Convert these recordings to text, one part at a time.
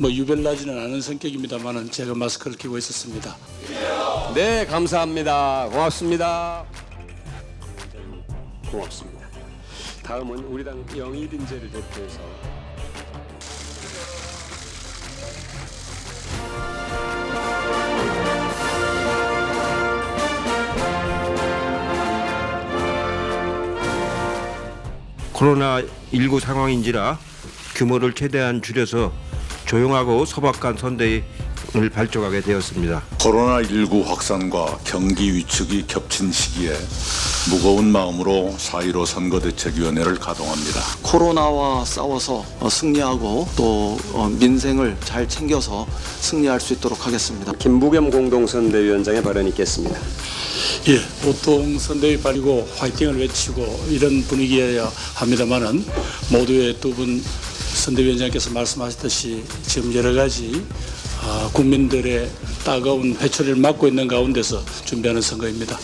뭐 유별나지는 않은 성격입니다만은 제가 마스크를 끼고 있었습니다. 네, 감사합니다. 고맙습니다. 고맙습니다. 다음은 우리 당 영희빈제를 대표해서 코로나 19 상황인지라 규모를 최대한 줄여서 조용하고 소박한 선대를 발족하게 되었습니다. 코로나19 확산과 경기 위축이 겹친 시기에 무거운 마음으로 4.15 선거대책위원회를 가동합니다. 코로나와 싸워서 어, 승리하고 또 어, 민생을 잘 챙겨서 승리할 수 있도록 하겠습니다. 김부겸 공동선대위원장의 발언이 있겠습니다. 예, 보통 선대위 빨리고 화이팅을 외치고 이런 분위기여야 합니다만은 모두의 두분 선대위원장께서 말씀하셨듯이 지금 여러 가지 아, 국민들의 따가운 회초리를 맞고 있는 가운데서 준비하는 선거입니다.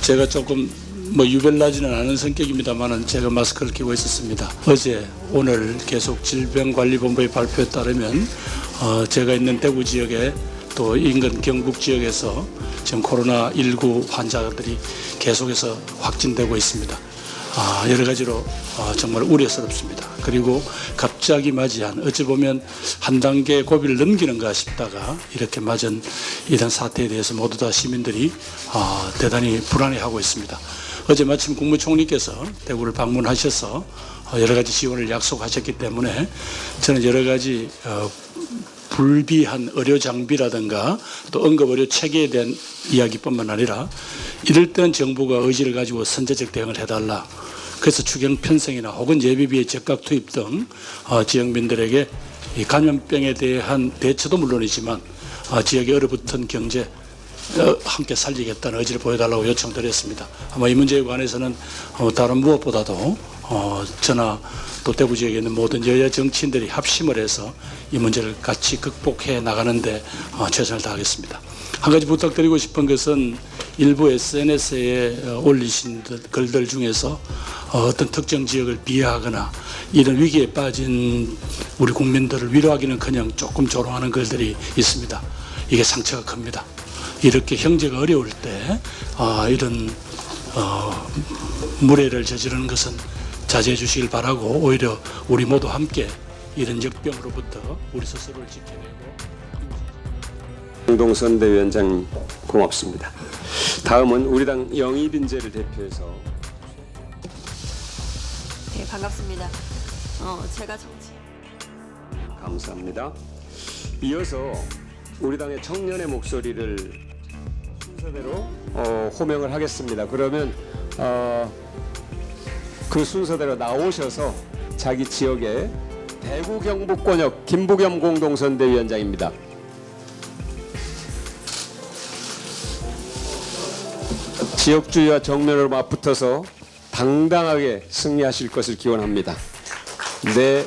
제가 조금 뭐 유별나지는 않은 성격입니다만은 제가 마스크를 끼고 있었습니다. 어제 오늘 계속 질병관리본부의 발표에 따르면 어, 제가 있는 대구 지역에 또 인근 경북 지역에서 지금 코로나 19 환자들이 계속해서 확진되고 있습니다. 아, 여러 가지로 아, 정말 우려스럽습니다. 그리고 갑자기 맞이한 어찌 보면 한 단계 고비를 넘기는가 싶다가 이렇게 맞은 이런 사태에 대해서 모두 다 시민들이 아, 대단히 불안해하고 있습니다. 어제 마침 국무총리께서 대구를 방문하셔서 어, 여러 가지 지원을 약속하셨기 때문에 저는 여러 가지 어, 불비한 의료 장비라든가 또 응급 의료 체계에 대한 이야기뿐만 아니라 이럴 때는 정부가 의지를 가지고 선제적 대응을 해달라. 그래서 추경 편성이나 혹은 예비비의 적각 투입 등 어, 지역민들에게 이 감염병에 대한 대처도 물론이지만 어, 지역의 얼어붙은 경제 어, 함께 살리겠다는 의지를 보여달라고 요청드렸습니다. 아마 이 문제에 관해서는 어, 다른 무엇보다도 어, 저나 또 대구 지역에 있는 모든 여야 정치인들이 합심을 해서 이 문제를 같이 극복해 나가는데 어, 최선을 다하겠습니다. 한 가지 부탁드리고 싶은 것은 일부 SNS에 올리신 글들 중에서 어, 어떤 특정 지역을 비하하거나 이런 위기에 빠진 우리 국민들을 위로하기는커녕 조금 조롱하는 글들이 있습니다. 이게 상처가 큽니다. 이렇게 형제가 어려울 때 어, 이런 어, 무례를 저지르는 것은 자제해 주시길 바라고 오히려 우리 모두 함께 이런 역병으로부터 우리 스스로를 지켜내고 공동선대위원장 고맙습니다. 다음은 우리 당 영희빈제를 대표해서 네, 반갑습니다. 어, 제가 정치 감사합니다. 이어서 우리 당의 청년의 목소리를 순서대로 어, 호명을 하겠습니다. 그러면 어, 그 순서대로 나오셔서 자기 지역의 대구 경북권역 김부겸 공동선대위원장입니다. 지역주의와 정면으로 맞붙어서 당당하게 승리하실 것을 기원합니다. 네.